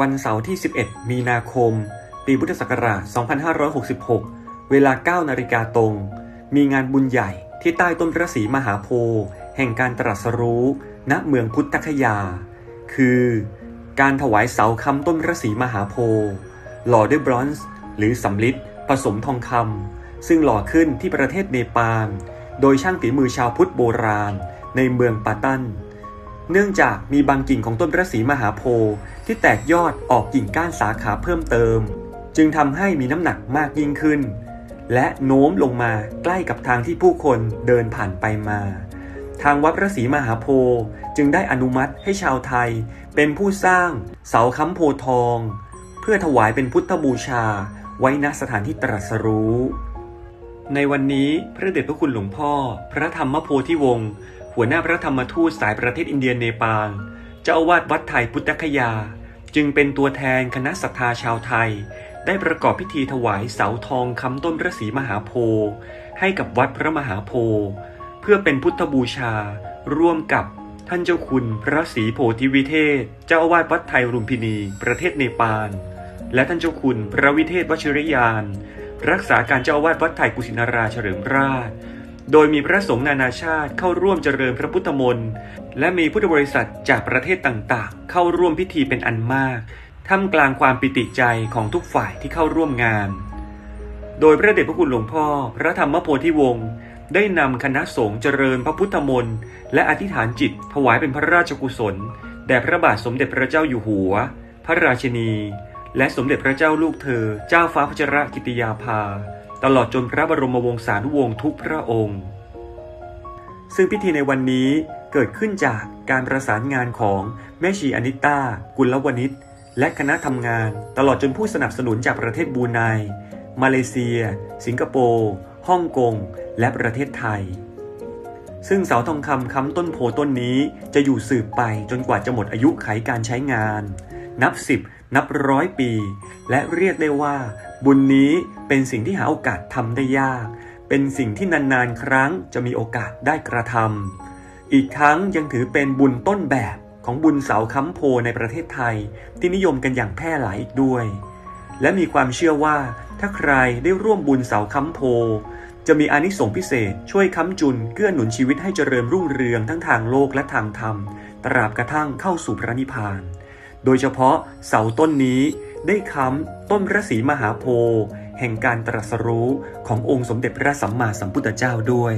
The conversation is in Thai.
วันเสาร์ที่ 11 มีนาคม ปีพุทธศักราช 2566 เวลา 9 นาฬิกาตรง มีงานบุญใหญ่ที่ใต้ต้นพระศรีมหาโพธิ์แห่งการตรัสรู้ ณ เมืองพุทธคยา คือ การถวายเสาคำต้นพระศรีมหาโพธิ์หล่อด้วยบรอนซ์ หรือสำลิดผสมทองคำซึ่งหล่อขึ้นที่ประเทศเนปาล โดยช่างฝีมือชาวพุทธโบราณ ในเมืองปาตัน เนื่องจากมีบางกิ่งของต้นพระศรีมหาโพธิ์ที่แตกยอดออกกิ่งก้านสาขาเพิ่มเติม จึงทำให้มีน้ำหนักมากยิ่งขึ้น และโน้มลงมาใกล้กับทางที่ผู้คนเดินผ่านไปมา ทางวัดพระศรีมหาโพธิ์จึงได้อนุมัติให้ชาวไทย เป็นผู้สร้างเสาค้ำโพธทอง เพื่อถวายเป็นพุทธบูชาไว้ณสถานที่ตรัสรู้ในวันนี้พระเดชพระคุณหลวงพ่อ พระธรรมโพธิวงศ์ หัวหน้าพระธรรมทูตสายประเทศอินเดียเนปาล เจ้าอาวาสวัดไทยพุทธคยา จึงเป็นตัวแทนคณะศรัทธาชาวไทย ได้ประกอบพิธีถวายเสาทองคำต้นพระศรีมหาโพธิ์ให้กับวัดพระมหาโพธิ์เพื่อเป็นพุทธบูชา ร่วมกับท่านเจ้าคุณพระศรีโพธิวิเทศ เจ้าอาวาสวัดไทยรุมพินี ประเทศเนปาล และท่านเจ้าคุณพระวิเทศวชิรยาน รักษาการเจ้าอาวาสวัดไทยกุสินาราเฉลิมราช โดยมีพระสงฆ์นานาชาติเข้าร่วมเจริญพระพุทธมนต์และมีพุทธบริษัทจากประเทศต่างๆ เข้าร่วมพิธีเป็นอันมากท่ามกลางความปิติใจของทุกฝ่ายที่เข้าร่วมงาน โดยพระเดชพระคุณหลวงพ่อ พระธรรมโพธิวงศ์ได้นำคณะสงฆ์เจริญพระพุทธมนต์และอธิษฐานจิตถวายเป็นพระราชกุศลแด่พระบาทสมเด็จพระเจ้าอยู่หัว พระราชินี และสมเด็จพระเจ้าลูกเธอ เจ้าฟ้าพัชรกิติยาภา ตลอดจนพระบรมวงศานุวงศ์ทุกพระองค์ ซึ่งพิธีในวันนี้เกิดขึ้นจากการประสานงานของแม่ชีอนิต้ากุลวณิชและคณะทำงานตลอดจนผู้สนับสนุนจากประเทศบรูไน มาเลเซีย สิงคโปร์ ฮ่องกง และประเทศไทย ซึ่งเสาทองคำค้ำต้นโพต้นนี้จะอยู่สืบไปจนกว่าจะหมดอายุไขการใช้งาน นับสิบนับร้อยปี และเรียกได้ว่า บุญนี้เป็นสิ่งที่หาโอกาสทำได้ยาก เป็นสิ่งที่นานๆครั้งจะมีโอกาสได้กระทำอีกทั้งยังถือเป็นบุญต้นแบบของบุญเสาค้ำโพในประเทศไทย ที่นิยมกันอย่างแพร่หลายอีกด้วย และมีความเชื่อว่าถ้าใครได้ร่วมบุญเสาค้ำโพ จะมีอานิสงส์พิเศษช่วยค้ำจุนเกื้อหนุนชีวิตให้เจริญรุ่งเรืองทั้งทางโลกและทางธรรม ตราบกระทั่งเข้าสู่พระนิพพาน โดยเฉพาะเสาต้นนี้ ได้ค้ำต้นพระศรีมหาโพธิ์แห่งการตรัสรู้ขององค์สมเด็จพระสัมมาสัมพุทธเจ้าด้วย